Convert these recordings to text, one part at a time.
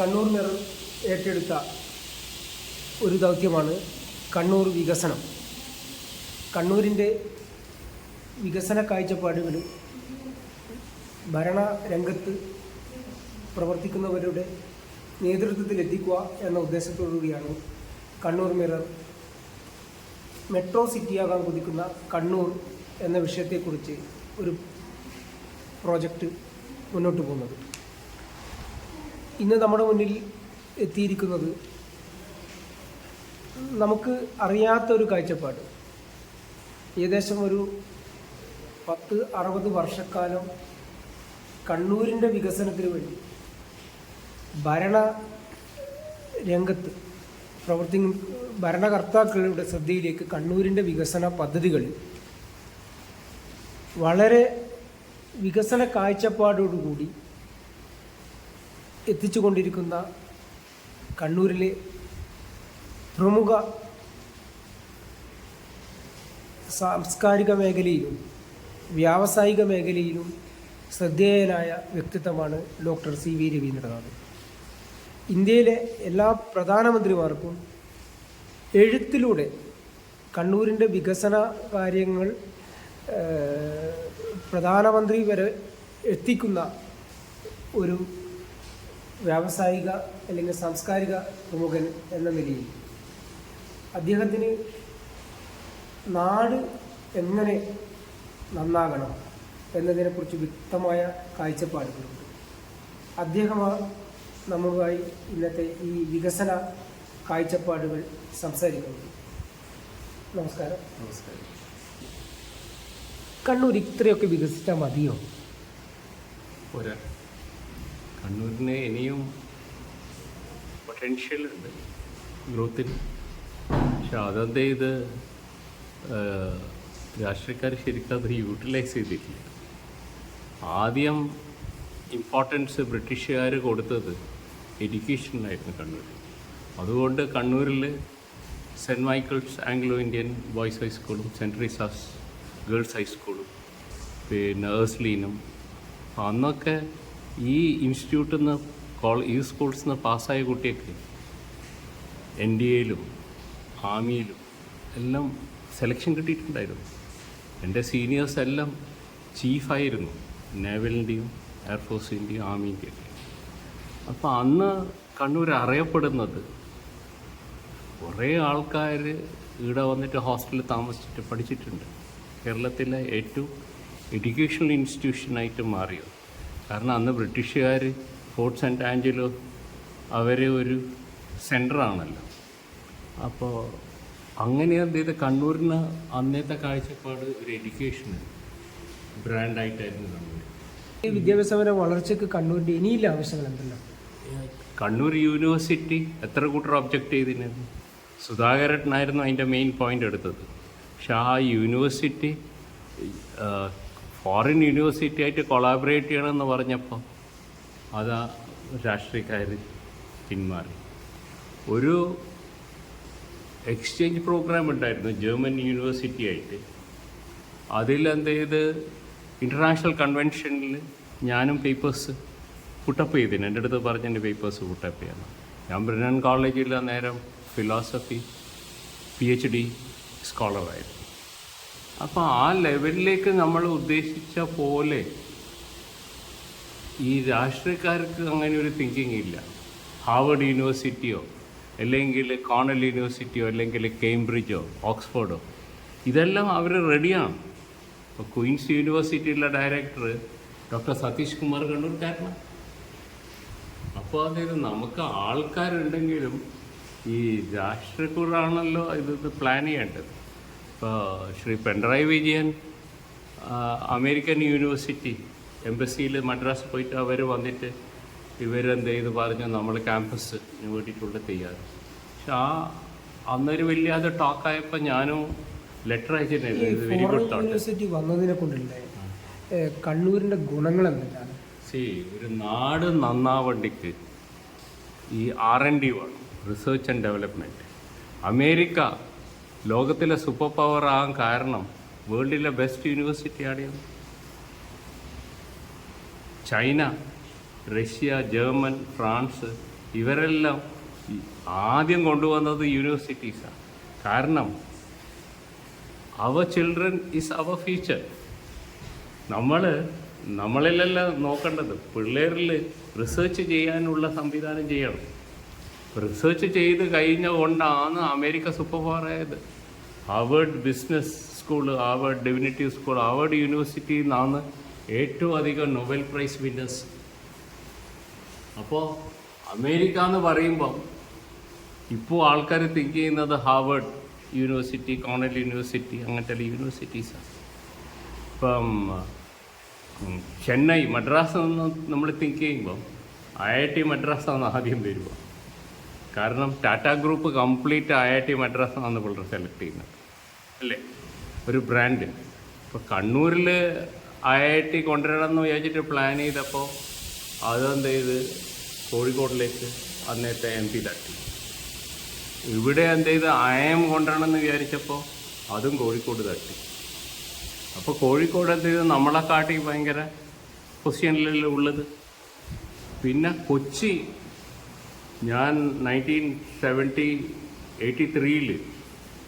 കണ്ണൂർ നിർ ഏറ്റെടുത്ത ഒരു ദൗത്യമാണ് കണ്ണൂർ വികസനം. കണ്ണൂരിന്റെ വികസന കാഴ്ചപ്പാടുകൾ ഭരണ രംഗത്ത് പ്രവർത്തിക്കുന്നവരുടെ നേതൃത്വത്തിൽ എത്തിക്കുക എന്ന ഉദ്ദേശത്തോടുകൂടിയാണ് കണ്ണൂർ മിറർ. മെട്രോ സിറ്റിയാകാൻ കുതിക്കുന്ന കണ്ണൂർ എന്ന വിഷയത്തെക്കുറിച്ച് ഒരു പ്രോജക്റ്റ് മുന്നോട്ട് പോകുന്നത്. ഇന്ന് നമ്മുടെ മുന്നിൽ എത്തിയിരിക്കുന്നത് നമുക്ക് അറിയാത്തൊരു കാഴ്ചപ്പാട്. ഏകദേശം ഒരു പത്ത് അറുപത് വർഷക്കാലം കണ്ണൂരിന്റെ വികസനത്തിന് വേണ്ടി ഭരണ രംഗത്ത് പ്രവർത്തി ഭരണകർത്താക്കളുടെ ശ്രദ്ധയിലേക്ക് കണ്ണൂരിന്റെ വികസന പദ്ധതികൾ വളരെ വികസന കാഴ്ചപ്പാടോടുകൂടി എത്തിച്ചുകൊണ്ടിരിക്കുന്ന കണ്ണൂരിലെ പ്രമുഖ സാംസ്കാരിക മേഖലയിലും വ്യാവസായിക മേഖലയിലും ശ്രദ്ധേയനായ വ്യക്തിത്വമാണ് ഡോക്ടർ സി വി രവീന്ദ്രനാഥ് ഇന്ത്യയിലെ എല്ലാ പ്രധാനമന്ത്രിമാർക്കും എഴുത്തിലൂടെ കണ്ണൂരിന്റെ വികസന കാര്യങ്ങൾ പ്രധാനമന്ത്രി വരെ എത്തിക്കുന്ന ഒരു വ്യാവസായിക അല്ലെങ്കിൽ സാംസ്കാരിക പ്രമുഖൻ എന്ന നിലയിൽ അദ്ദേഹത്തിന് നാട് എങ്ങനെ നന്നാകണം എന്നതിനെക്കുറിച്ച് വ്യക്തമായ കാഴ്ചപ്പാടുകളുണ്ട്. അദ്ദേഹമാണ് നമ്മളുമായി ഇന്നത്തെ ഈ വികസന കാഴ്ചപ്പാടുകൾ സംസാരിക്കുന്നത് നമസ്കാരം. നമസ്കാരം. കണ്ണൂർ ഇത്രയൊക്കെ വികസിച്ചാൽ മതിയോ? പോരാ. കണ്ണൂരിന് ഇനിയും പൊട്ടൻഷ്യൽ ഉണ്ട്. ഗ്രോത്തിൽ പക്ഷെ അതെന്ത് ചെയ്ത് രാഷ്ട്രീയക്കാർ ശരിക്കും അത് യൂട്ടിലൈസ് ചെയ്തിട്ടില്ല. ആദ്യം ഇമ്പോർട്ടൻസ് ബ്രിട്ടീഷുകാർ കൊടുത്തത് എഡ്യൂക്കേഷനായിരുന്നു കണ്ണൂർ അതുകൊണ്ട് കണ്ണൂരിൽ Saint Michael's Anglo Indian boys ഹൈസ്കൂളും Saint Teresa's girls ഹൈസ്കൂളും പിന്നെ ഏഴ്സ്ലീനും അന്നൊക്കെ ഈ ഇൻസ്റ്റിറ്റ്യൂട്ടിൽ നിന്ന് കോൾ ഈ സ്കൂൾസിൽ നിന്ന് പാസ്സായ കുട്ടിയൊക്കെ എൻ ഡി എയിലും ആർമിയിലും എല്ലാം സെലക്ഷൻ കിട്ടിയിട്ടുണ്ടായിരുന്നു. എന്റെ സീനിയേഴ്സ് എല്ലാം ചീഫായിരുന്നു. നേവലിന്റെയും എയർഫോഴ്സിന്റെയും ആർമീന്റെയും ഒക്കെ അപ്പോൾ അന്ന് കണ്ണൂർ അറിയപ്പെടുന്നത് കുറേ ആൾക്കാർ ഇവിടെ വന്നിട്ട് ഹോസ്റ്റലിൽ താമസിച്ചിട്ട് പഠിച്ചിട്ടുണ്ട്. കേരളത്തിലെ ഏറ്റവും എഡ്യൂക്കേഷണൽ ഇൻസ്റ്റിറ്റ്യൂഷനായിട്ട് മാറിയത്. കാരണം അന്ന് ബ്രിട്ടീഷുകാർ ഫോർട്ട് സെന്റ് ആഞ്ചലോ അവരെ ഒരു സെന്ററാണല്ലോ അപ്പോൾ അങ്ങനെ എന്ത് ചെയ്ത് കണ്ണൂരിന് അന്നത്തെ കാഴ്ചപ്പാട് ഒരു എഡ്യൂക്കേഷൻ ബ്രാൻഡായിട്ടായിരുന്നു കണ്ണൂർ ഈ വിദ്യാഭ്യാസപര വളർച്ചയ്ക്ക് കണ്ണൂരിന്റെ ഇനിയില്ല ആവശ്യങ്ങൾ എന്തെല്ലാം? കണ്ണൂർ യൂണിവേഴ്സിറ്റി എത്ര കൂട്ടർ ഒബ്ജക്റ്റ് ചെയ്തിരുന്നു സുധാകരനായിരുന്നു അതിന്റെ മെയിൻ പോയിന്റ് എടുത്തത്. പക്ഷെ ആ യൂണിവേഴ്സിറ്റി ഫോറിൻ യൂണിവേഴ്സിറ്റി ആയിട്ട് കൊളാബറേറ്റ് ചെയ്യണമെന്ന് പറഞ്ഞപ്പോൾ അത് രാഷ്ട്രീയക്കാർ പിന്മാറി. ഒരു എക്സ്ചേഞ്ച് പ്രോഗ്രാം ഉണ്ടായിരുന്നു ജർമ്മൻ യൂണിവേഴ്സിറ്റി ആയിട്ട്. അതിൽ എന്ത് ചെയ്ത്? ഇന്റർനാഷണൽ കൺവെൻഷനിൽ ഞാനും പേപ്പേഴ്സ് പുട്ടപ്പ് ചെയ്തിന്. എന്റെ അടുത്ത് പറഞ്ഞ എന്റെ പേപ്പേഴ്സ് പുട്ടപ്പ് ചെയ്യണം. ഞാൻ ബ്രിനൻ കോളേജിൽ നേരം ഫിലോസഫി പി എച്ച് ഡി സ്കോളറായിരുന്നു അപ്പോൾ ആ ലെവലിലേക്ക് നമ്മൾ ഉദ്ദേശിച്ച പോലെ ഈ രാഷ്ട്രീയക്കാർക്ക് അങ്ങനെ ഒരു തിങ്കിങ് ഇല്ല. ഹാർവർഡ് യൂണിവേഴ്സിറ്റിയോ അല്ലെങ്കിൽ കോണൽ യൂണിവേഴ്സിറ്റിയോ അല്ലെങ്കിൽ കേംബ്രിഡ്ജോ ഓക്സ്ഫോർഡോ ഇതെല്ലാം അവർ റെഡിയാണ്. ഇപ്പോൾ ക്വീൻസ് യൂണിവേഴ്സിറ്റിയിലെ ഡയറക്ടർ ഡോക്ടർ സതീഷ് കുമാർ കണ്ണൂർ കണ്ണൂർക്കാരനാണ് അപ്പോൾ അതായത് നമുക്ക് ആൾക്കാരുണ്ടെങ്കിലും ഈ രാഷ്ട്രീയക്കൂടാണല്ലോ ഇത് പ്ലാൻ ചെയ്യേണ്ടത്. ഇപ്പോൾ ശ്രീ പിണറായി വിജയൻ അമേരിക്കൻ യൂണിവേഴ്സിറ്റി എംബസിയിൽ മദ്രാസ് പോയിട്ട് അവർ വന്നിട്ട് ഇവരെന്ത് ചെയ്ത് പറഞ്ഞു നമ്മൾ ക്യാമ്പസിന് വേണ്ടിയിട്ടുള്ള തയ്യാറ്. പക്ഷെ ആ അന്നൊരു വലിയ അത് ടോക്കായപ്പോൾ ഞാനും ലെറ്റർ അയച്ചിട്ടുണ്ടായിരുന്നു വെരി ഗുഡ് യൂണിവേഴ്സിറ്റി വന്നതിനെ കൊണ്ടുണ്ടായി കണ്ണൂരിന്റെ ഗുണങ്ങൾ എന്തെല്ലാം സി ഒരു നാട് നന്നാവണ്ടിക്ക് ഈ ആർ എൻ ഡി വേണം റിസർച്ച് ആൻഡ് ഡെവലപ്മെന്റ് അമേരിക്ക ലോകത്തിലെ സൂപ്പർ പവർ ആകാൻ കാരണം വേൾഡിലെ ബെസ്റ്റ് യൂണിവേഴ്സിറ്റി ആടെയാണ്. ചൈന റഷ്യ ജർമ്മൻ ഫ്രാൻസ് ഇവരെല്ലാം ആദ്യം കൊണ്ടുവന്നത് യൂണിവേഴ്സിറ്റീസാണ് കാരണം അവർ ചിൽഡ്രൻ ഈസ് അവർ ഫ്യൂച്ചർ നമ്മൾ നമ്മളിലല്ല നോക്കേണ്ടത്. പിള്ളേരിൽ റിസർച്ച് ചെയ്യാനുള്ള സംവിധാനം ചെയ്യണം. റിസർച്ച് ചെയ്ത് കഴിഞ്ഞ കൊണ്ടാണ് അമേരിക്ക സൂപ്പർ പവർ ആയത്. Harvard business school Harvard divinity school Harvard യൂണിവേഴ്സിറ്റിയിൽ നിന്നാണ് ഏറ്റവും അധികം നൊബൽ പ്രൈസ് വിന്നേഴ്സ് അപ്പോൾ അമേരിക്ക എന്ന് പറയുമ്പോൾ ഇപ്പോൾ ആൾക്കാർ തിങ്ക് ചെയ്യുന്നത് ഹാവേഡ് യൂണിവേഴ്സിറ്റി കോണൽ യൂണിവേഴ്സിറ്റി അങ്ങനത്തെ യൂണിവേഴ്സിറ്റീസാണ് ഇപ്പം ചെന്നൈ മദ്രാസ് നമ്മൾ തിങ്ക് ചെയ്യുമ്പോൾ ഐ ഐ ടി മദ്രാസാണ് ആദ്യം വരിക. കാരണം Tata group complete I I T മദ്രാസാണ് പിള്ളേർ സെലക്ട് ചെയ്യുന്നത്. അല്ലേ? ഒരു ബ്രാൻഡ് ഇപ്പോൾ കണ്ണൂരിൽ ഐ ഐ ടി കൊണ്ടുവരണം എന്ന് വിചാരിച്ചിട്ട് പ്ലാൻ ചെയ്തപ്പോൾ അതെന്ത് ചെയ്ത്? കോഴിക്കോടിലേക്ക് അന്നത്തെ എം പി തട്ടി ഇവിടെ എന്ത് ചെയ്ത്? അയം കൊണ്ടുവരണം എന്ന് വിചാരിച്ചപ്പോൾ അതും കോഴിക്കോട് തട്ടി. അപ്പോൾ കോഴിക്കോട് എന്ത് ചെയ്ത്? നമ്മളെ കാട്ടി ഭയങ്കര പൊസിഷനിലല്ലേ ഉള്ളത്. പിന്നെ കൊച്ചി ഞാൻ നയന്റീൻ സെവന്റി എയ്റ്റി ത്രീയിൽ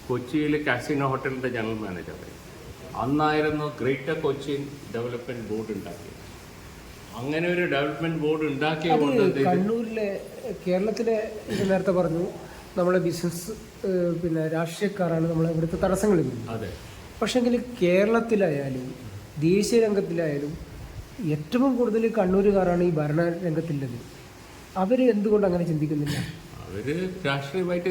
കൊച്ചിയിൽ കാസിനോ ഹോട്ടലിന്റെ ജനറൽ മാനേജറായി അന്നായിരുന്നു ഗ്രേറ്റർ കൊച്ചിൻ ഡെവലപ്മെന്റ് ബോർഡ് ഉണ്ടാക്കിയത്. അങ്ങനെ ഒരു ഡെവലപ്മെന്റ് ബോർഡ് ഉണ്ടാക്കിയ കൊണ്ട് കണ്ണൂരിലെ കേരളത്തിലെ നേരത്തെ പറഞ്ഞു നമ്മളെ ബിസിനസ് പിന്നെ രാഷ്ട്രീയക്കാരാണ് നമ്മളെ ഇവിടുത്തെ തടസ്സങ്ങൾ അതെ. പക്ഷേങ്കിൽ കേരളത്തിലായാലും ദേശീയ രംഗത്തിലായാലും ഏറ്റവും കൂടുതൽ കണ്ണൂരുകാരാണ് ഈ ഭരണ രംഗത്തുള്ളത് അവർ എന്തുകൊണ്ട് അങ്ങനെ ചിന്തിക്കുന്നില്ല? അവർ രാഷ്ട്രീയമായിട്ട്